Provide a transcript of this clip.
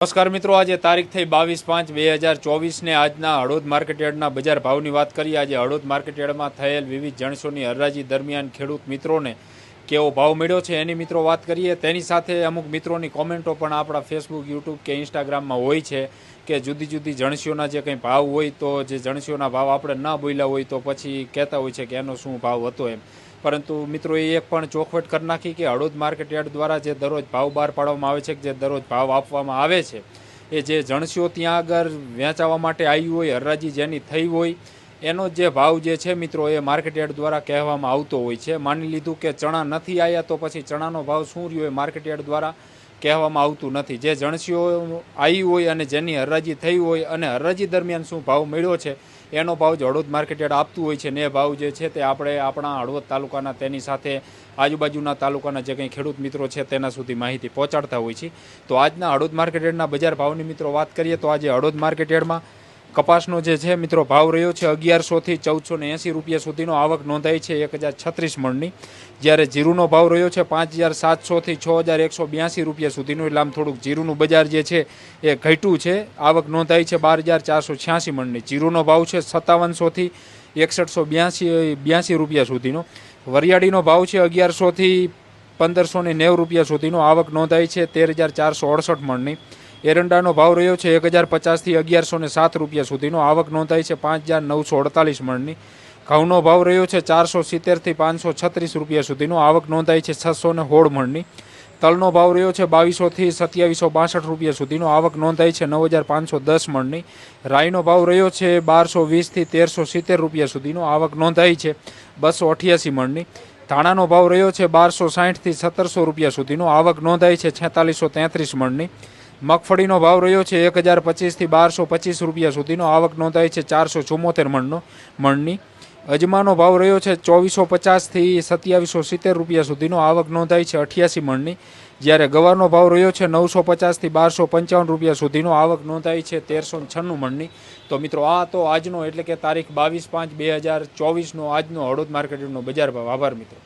નમસ્કાર મિત્રો, આજે તારીખ થઈ બાવીસ પાંચ બે હજાર ચોવીસને આજના હળોદ માર્કેટયાર્ડના બજાર ભાવની વાત કરીએ. આજે હળોદ માર્કેટયાર્ડમાં થયેલ વિવિધ જણસોની હરાજી દરમિયાન ખેડૂત મિત્રોને કેવો ભાવ મળ્યો છે એની મિત્રો વાત કરીએ. તેની સાથે અમુક મિત્રોની કોમેન્ટો પણ આપણા ફેસબુક યુટ્યુબ કે ઇન્સ્ટાગ્રામમાં હોય છે કે જુદી જુદી જણસીઓના જે કંઈ ભાવ હોય તો જે જણસીઓના ભાવ આપણે ના બોલ્યા હોય તો પછી કહેતા હોય છે કે એનો શું ભાવ હતો એમ. પરંતુ મિત્રો એ એક પણ ચોખવટ કરી નાખી કે હળોદ માર્કેટ યાર્ડ દ્વારા જે દરરોજ ભાવ બહાર પાડવામાં આવે છે કે જે દરરોજ ભાવ આપવામાં આવે છે, એ જે જણસીઓ ત્યાં આગળ વેચાવા માટે આવી હોય, હરરાજી જેની થઈ હોય એનો જે ભાવ જે છે મિત્રો એ માર્કેટ યાર્ડ દ્વારા કહેવામાં આવતો હોય છે. માની લીધું કે ચણા નથી આવ્યા તો પછી ચણાનો ભાવ શું રહ્યો એ માર્કેટ યાર્ડ દ્વારા કહેવામાં આવતું નથી. જે જણસીઓ આવી હોય અને જેની હરાજી થઈ હોય અને હરાજી દરમિયાન શું ભાવ મળ્યો છે એનો ભાવ જ હળવદ માર્કેટયાર્ડ આપતું હોય છે ને એ ભાવ જે છે તે આપણે આપણા હળવદ તાલુકાના તેની સાથે આજુબાજુના તાલુકાના જે કંઈ ખેડૂત મિત્રો છે તેના સુધી માહિતી પહોંચાડતા હોય છે. તો આજના હળવદ માર્કેટયાર્ડના બજાર ભાવની મિત્રો વાત કરીએ તો આજે હળવદ માર્કેટયાર્ડમાં કપાસનો જે છે મિત્રો ભાવ રહ્યો છે અગિયારસોથી ચૌદસો ને એંસી રૂપિયા સુધીનો આવક નોંધાઈ છે એક હજાર છત્રીસ મણની. જ્યારે જીરુનો ભાવ રહ્યો છે પાંચ હજાર સાતસોથી છ હજાર એકસો બ્યાસી રૂપિયા સુધીનું. એટલે આમ થોડુંક જીરુનું બજાર જે છે એ ઘટ્યું છે. આવક નોંધાઈ છે બાર હજાર ચારસો છ્યાસી મણની. જીરુનો ભાવ છે સત્તાવનસોથી એકસઠસો બ્યાસી બ્યાસી રૂપિયા સુધીનો. વરિયાળીનો ભાવ છે અગિયારસોથી પંદરસો ને નેવું રૂપિયા સુધીનો. આવક નોંધાઈ છે તેર હજાર ચારસો અડસઠ મણની. એરંડાનો ભાવ રહ્યો છે એક હજાર પચાસથી અગિયારસો ને સાત રૂપિયા સુધીનો. આવક નોંધાઈ છે પાંચ હજાર નવસો અડતાલીસ મણની. ઘઉંનો ભાવ રહ્યો છે ચારસો સિત્તેરથી પાંચસો છત્રીસ રૂપિયા સુધીનો. આવક નોંધાઈ છે છસો ને હોળ મણની. તલનો ભાવ રહ્યો છે બાવીસોથી સત્યાવીસો બાસઠ રૂપિયા સુધીનો. આવક નોંધાઈ છે નવ હજાર પાંચસો દસ મણની. રાઈનો ભાવ રહ્યો છે બારસો વીસથી તેરસો સિત્તેર રૂપિયા સુધીનો. આવક નોંધાઈ છે બસો અઠ્યાસી મણની. ધાણાનો ભાવ રહ્યો છે બારસો સાહીઠથી સત્તરસો રૂપિયા સુધીનો. આવક નોંધાઈ છે છેતાલીસો તેત્રીસ મણની. મગફળીનો ભાવ રહ્યો છે એક હજાર પચીસથી બારસો પચીસ રૂપિયા સુધીનો. આવક નોંધાઈ છે ચારસો ચુમ્મોતેર મણનો, મણની. અજમાનો ભાવ રહ્યો છે ચોવીસો પચાસથી સત્યાવીસો સિત્તેર રૂપિયા સુધીનો. આવક નોંધાઈ છે અઠ્યાસી મણની. જ્યારે ગવારનો ભાવ રહ્યો છે નવસો પચાસથી બારસો પંચાવન રૂપિયા સુધીનો. આવક નોંધાઈ છે તેરસો છન્નું મણની. તો મિત્રો, આ તો આજનો એટલે કે તારીખ બાવીસ પાંચ બે હજાર ચોવીસનો આજનો હળદ માર્કેટનો બજાર ભાવ. આભાર મિત્રો.